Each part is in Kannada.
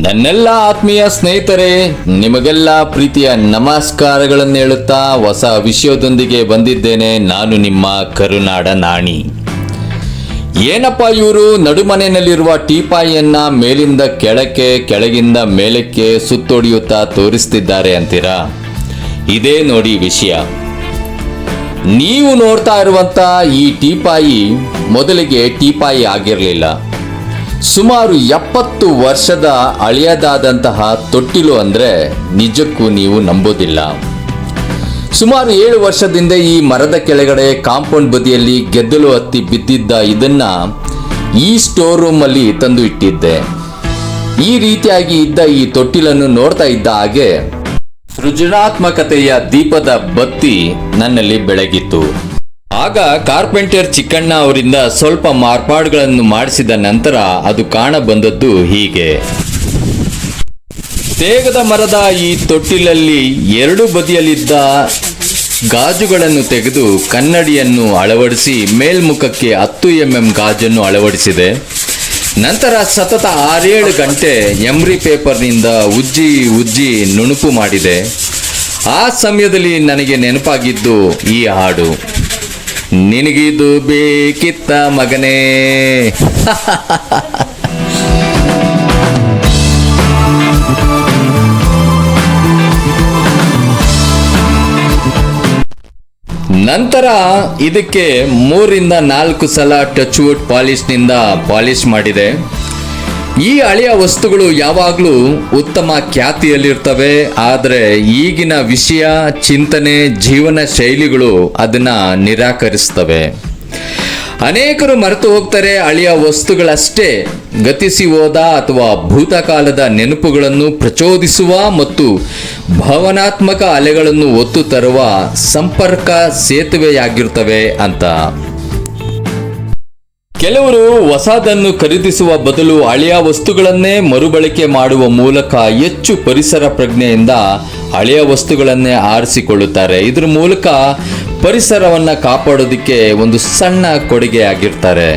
ನನ್ನೆಲ್ಲ ಆತ್ಮೀಯ ಸ್ನೇಹಿತರೆ, ನಿಮಗೆಲ್ಲ ಪ್ರೀತಿಯ ನಮಸ್ಕಾರಗಳನ್ನು ಹೇಳುತ್ತಾ ಹೊಸ ವಿಷಯದೊಂದಿಗೆ ಬಂದಿದ್ದೇನೆ. ನಾನು ನಿಮ್ಮ ಕರುನಾಡ ನಾಣಿ. ಏನಪ್ಪ ಇವರು? ನಡುಮನೆಯಲ್ಲಿರುವ ಟೀಪಾಯಿಯನ್ನ ಮೇಲಿಂದ ಕೆಳಕ್ಕೆ, ಕೆಳಗಿಂದ ಮೇಲಕ್ಕೆ ಸುತ್ತೊಡೆಯುತ್ತಾ ತೋರಿಸ್ತಿದ್ದಾರೆ ಅಂತೀರಾ? ಇದೇ ನೋಡಿ ವಿಷಯ. ನೀವು ನೋಡ್ತಾ ಇರುವಂತ ಈ ಟೀಪಾಯಿ ಮೊದಲಿಗೆ ಟೀಪಾಯಿ ಆಗಿರಲಿಲ್ಲ. ಸುಮಾರು ಎಪ್ಪತ್ತು ವರ್ಷದ ಹಳೆಯದಾದಂತಹ ತೊಟ್ಟಿಲು ಅಂದರೆ ನಿಜಕ್ಕೂ ನೀವು ನಂಬೋದಿಲ್ಲ. ಸುಮಾರು ಏಳು ವರ್ಷದಿಂದ ಈ ಮರದ ಕೆಳಗಡೆ ಕಾಂಪೌಂಡ್ ಬದಿಯಲ್ಲಿ ಗೆದ್ದಲು ಹತ್ತಿ ಬಿದ್ದಿದ್ದ ಇದನ್ನ ಈ ಸ್ಟೋರ್ ರೂಮ್ ಅಲ್ಲಿ ತಂದು ಇಟ್ಟಿದ್ದೆ. ಈ ರೀತಿಯಾಗಿ ಇದ್ದ ಈ ತೊಟ್ಟಿಲನ್ನು ನೋಡ್ತಾ ಇದ್ದ ಹಾಗೆ ಸೃಜನಾತ್ಮಕತೆಯ ದೀಪದ ಬತ್ತಿ ನನ್ನಲ್ಲಿ ಬೆಳಗಿತ್ತು. ಆಗ ಕಾರ್ಪೆಂಟರ್ ಚಿಕ್ಕಣ್ಣ ಅವರಿಂದ ಸ್ವಲ್ಪ ಮಾರ್ಪಾಡುಗಳನ್ನು ಮಾಡಿಸಿದ ನಂತರ ಅದು ಕಾಣ ಬಂದದ್ದು ಹೀಗೆ. ತೇಗದ ಮರದ ಈ ತೊಟ್ಟಿಲಲ್ಲಿ ಎರಡು ಬದಿಯಲ್ಲಿದ್ದ ಗಾಜುಗಳನ್ನು ತೆಗೆದು ಕನ್ನಡಿಯನ್ನು ಅಳವಡಿಸಿ ಮೇಲ್ಮುಖಕ್ಕೆ ಹತ್ತು ಎಂ ಎಂ ಗಾಜನ್ನು ಅಳವಡಿಸಿದೆ. ನಂತರ ಸತತ ಆರೇಳು ಗಂಟೆ ಎಮ್ರಿ ಪೇಪರ್ನಿಂದ ಉಜ್ಜಿ ಉಜ್ಜಿ ನುಣುಪು ಮಾಡಿದೆ. ಆ ಸಮಯದಲ್ಲಿ ನನಗೆ ನೆನಪಾಗಿದ್ದು ಈ ಹಾಡು. ನಿನಗಿದು ಬೇಕಿತ್ತ ಮಗನೇ. ನಂತರ ಇದಕ್ಕೆ ಮೂರಿಂದ ನಾಲ್ಕು ಸಲ ಟಚ್ ವುಡ್ ಪಾಲಿಶ್ನಿಂದ ಪಾಲಿಶ್ ಮಾಡಿದೆ. ಈ ಹಳೆಯ ವಸ್ತುಗಳು ಯಾವಾಗಲೂ ಉತ್ತಮ ಖ್ಯಾತಿಯಲ್ಲಿರ್ತವೆ, ಆದರೆ ಈಗಿನ ವಿಷಯ, ಚಿಂತನೆ, ಜೀವನ ಶೈಲಿಗಳು ಅದನ್ನ ನಿರಾಕರಿಸ್ತವೆ. ಅನೇಕರು ಮರೆತು ಹೋಗ್ತಾರೆ ಹಳೆಯ ವಸ್ತುಗಳಷ್ಟೇ. ಗತಿಸಿ ಹೋದ ಅಥವಾ ಭೂತಕಾಲದ ನೆನಪುಗಳನ್ನು ಪ್ರಚೋದಿಸುವ ಮತ್ತು ಭಾವನಾತ್ಮಕ ಅಲೆಗಳನ್ನು ಒತ್ತು ತರುವ ಸಂಪರ್ಕ ಸೇತುವೆಯಾಗಿರ್ತವೆ ಅಂತ. ಕೆಲವರು ಹೊಸದನ್ನು ಖರೀದಿಸುವ ಬದಲು ಹಳೆಯ ವಸ್ತುಗಳನ್ನೇ ಮರುಬಳಕೆ ಮಾಡುವ ಮೂಲಕ ಹೆಚ್ಚು ಪರಿಸರ ಪ್ರಜ್ಞೆಯಿಂದ ಹಳೆಯ ವಸ್ತುಗಳನ್ನೇ ಆರಿಸಿಕೊಳ್ಳುತ್ತಾರೆ. ಇದ್ರ ಮೂಲಕ ಪರಿಸರವನ್ನ ಕಾಪಾಡೋದಕ್ಕೆ ಒಂದು ಸಣ್ಣ ಕೊಡುಗೆ ಆಗಿರ್ತಾರೆ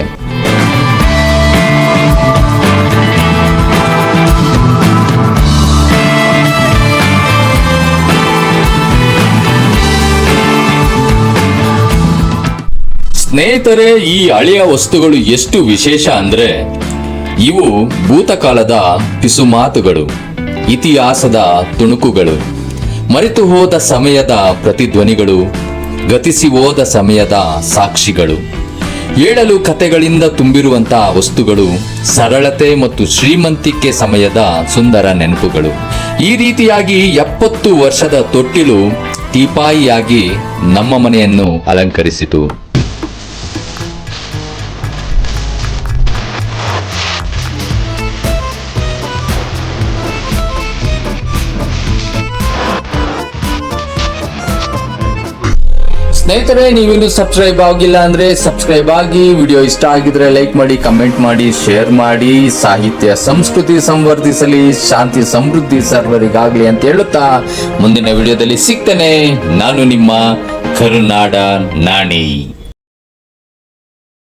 ಸ್ನೇಹಿತರೆ, ಈ ಹಳೆಯ ವಸ್ತುಗಳು ಎಷ್ಟು ವಿಶೇಷ ಅಂದ್ರೆ, ಇವು ಭೂತಕಾಲದ ಪಿಸುಮಾತುಗಳು, ಇತಿಹಾಸದ ತುಣುಕುಗಳು. ಮರೆತು ಹೋದ ಸಮಯದ ಪ್ರತಿಧ್ವನಿಗಳು ಗತಿಸಿ ಹೋದ ಸಮಯದ ಸಾಕ್ಷಿಗಳು. ಹೇಳಲು ಕಥೆಗಳಿಂದ ತುಂಬಿರುವಂತಹ ವಸ್ತುಗಳು, ಸರಳತೆ ಮತ್ತು ಶ್ರೀಮಂತಿಕೆ ಸಮಯದ ಸುಂದರ ನೆನಪುಗಳು. ಈ ರೀತಿಯಾಗಿ ಎಪ್ಪತ್ತು ವರ್ಷದ ತೊಟ್ಟಿಲು, ತೀಪಾಯಿಯಾಗಿ ನಮ್ಮ ಮನೆಯನ್ನು ಅಲಂಕರಿಸಿತು. ಸ್ನೇಹಿತರೆ, ನೀವಿನ್ನು ಸಬ್ಸ್ಕ್ರೈಬ್ ಆಗಿಲ್ಲ ಅಂದ್ರೆ ಸಬ್ಸ್ಕ್ರೈಬ್ ಆಗಿ ವಿಡಿಯೋ ಇಷ್ಟ ಆಗಿದ್ರೆ ಲೈಕ್ ಮಾಡಿ ಕಮೆಂಟ್ ಮಾಡಿ ಶೇರ್ ಮಾಡಿ, ಸಾಹಿತ್ಯ ಸಂಸ್ಕೃತಿ ಸಂವರ್ಧಿಸಲಿ, ಶಾಂತಿ ಸಮೃದ್ಧಿ ಸರ್ವರಿಗಾಗ್ಲಿ ಅಂತ ಹೇಳುತ್ತಾ ಮುಂದಿನ ವಿಡಿಯೋದಲ್ಲಿ ಸಿಗ್ತೇನೆ. ನಾನು ನಿಮ್ಮ ಕರುನಾಡ ನಾಣಿ.